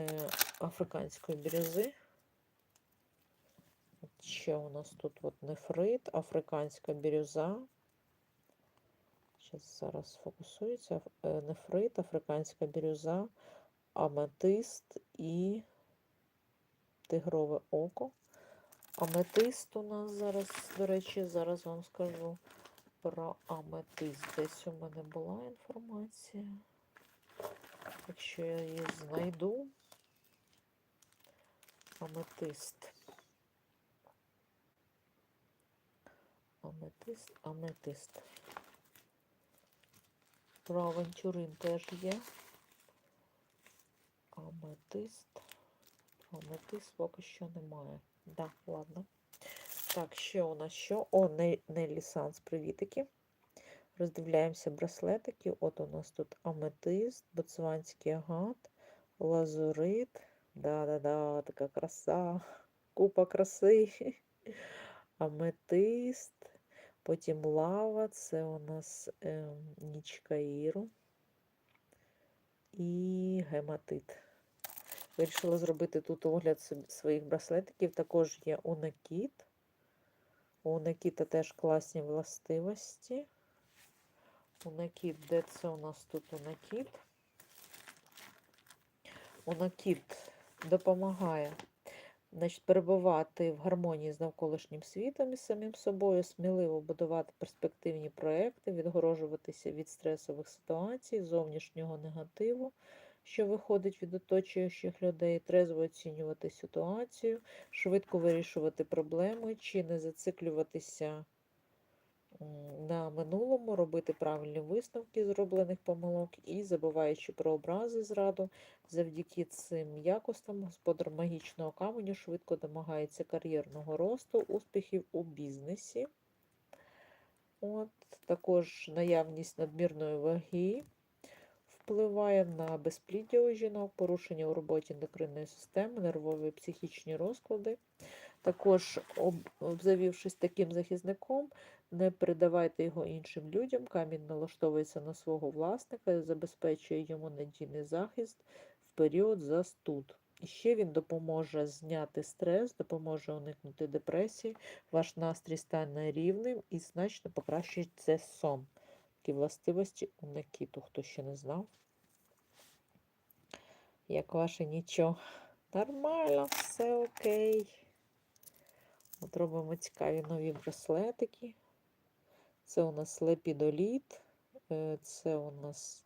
е, африканської бірюзи. Ще у нас тут от нефрит, африканська бірюза. Щас зараз фокусується. Е, Нефрит, африканська бірюза, аметист і тигрове око. Аметист у нас зараз, до речі, зараз вам скажу про аметист. Десь у мене була інформація. Якщо я її знайду. Аметист. Аметист, аметист. Про авантюрин теж є. Аметист. Аметист поки що немає. Да, ладно. Так, ще у нас що? О, Не- Неллі Санс, привітики. Роздивляємося браслетики. От у нас тут аметист, боцванський агат, лазурит. Да-да-да, така краса. Купа краси. Аметист. Потім лава, це у нас ем, нічка Іру. І гематит. Вирішила зробити тут огляд своїх браслетиків. Також є унакіт. У Унакіта теж класні властивості. Унакіт, де це у нас тут унакіт? Унакіт допомагає значить, перебувати в гармонії з навколишнім світом і самим собою, сміливо будувати перспективні проекти, відгорожуватися від стресових ситуацій, зовнішнього негативу, що виходить від оточуючих людей, трезво оцінювати ситуацію, швидко вирішувати проблеми, чи не зациклюватися на минулому, робити правильні висновки зроблених помилок і, забуваючи про образи зраду, завдяки цим якостям господар магічного каменю швидко домагається кар'єрного росту, успіхів у бізнесі. От, також наявність надмірної ваги впливає на безпліддя у жінок, порушення у роботі ендокринної системи, нервові психічні розклади. Також, обзавівшись таким захисником, не передавайте його іншим людям. Камінь налаштовується на свого власника і забезпечує йому надійний захист в період застуд. І ще він допоможе зняти стрес, допоможе уникнути депресії, ваш настрій стане рівним і значно покращиться сон. Такі властивості у Накіту, хто ще не знав. Як ваше нічого. Нормально, все окей. От робимо цікаві нові браслетики. Це у нас лепідоліт, е, це у нас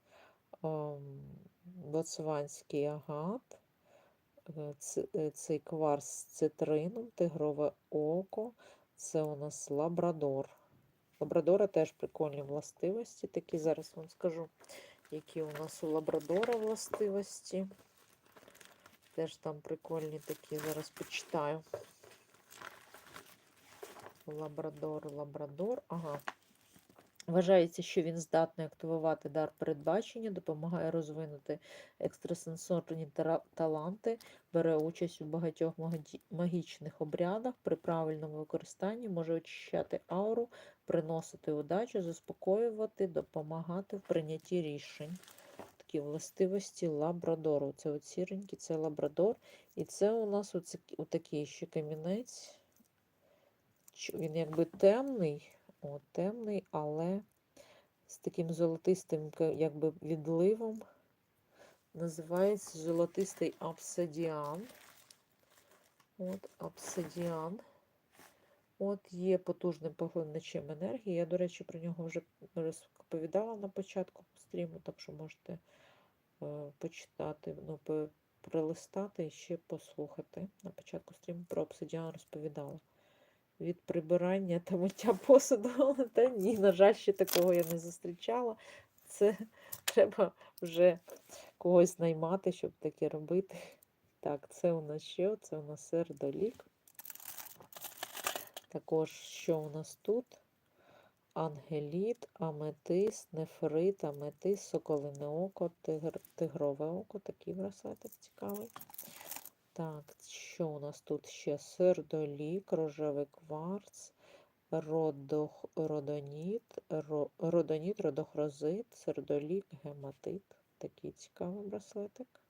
ем, боцванський агат, е, е, цей кварц з цитрином, тигрове око, це у нас лабрадор. Лабрадора теж прикольні властивості. Такі зараз вам скажу, які у нас у лабрадора властивості. Теж там прикольні такі, зараз почитаю. Лабрадор, лабрадор. Ага. Вважається, що він здатний активувати дар передбачення, допомагає розвинути екстрасенсорні таланти, бере участь у багатьох магічних обрядах, при правильному використанні може очищати ауру, приносити удачу, заспокоювати, допомагати в прийнятті рішень. Такі властивості лабрадору. Це от сіренький, це лабрадор. І це у нас оце, отакий ще камінець. Він якби темний, о, темний, але з таким золотистим якби відливом. Називається золотистий обсидіан. От, обсидіан. От є потужним поглиначем енергії. Я, до речі, про нього вже розповідала на початку стріму, так що можете е, почитати, ну, пролистати і ще послухати. На початку стріму про обсидіан розповідала. Від прибирання та миття посуду. Та ні, на жаль, ще такого я не зустрічала. Це треба вже когось наймати, щоб таке робити. Так, це у нас що? Це у нас сердолік. Також що у нас тут? Ангеліт, аметист, нефрит, аметист, соколине око, тигр, тигрове око. Такий браслетик цікавий. Так, що у нас тут ще? Сердолік, рожевий кварц, родох, родоніт, ро, родоніт, родохрозит, сердолік, гематит. Такий цікавий браслетик.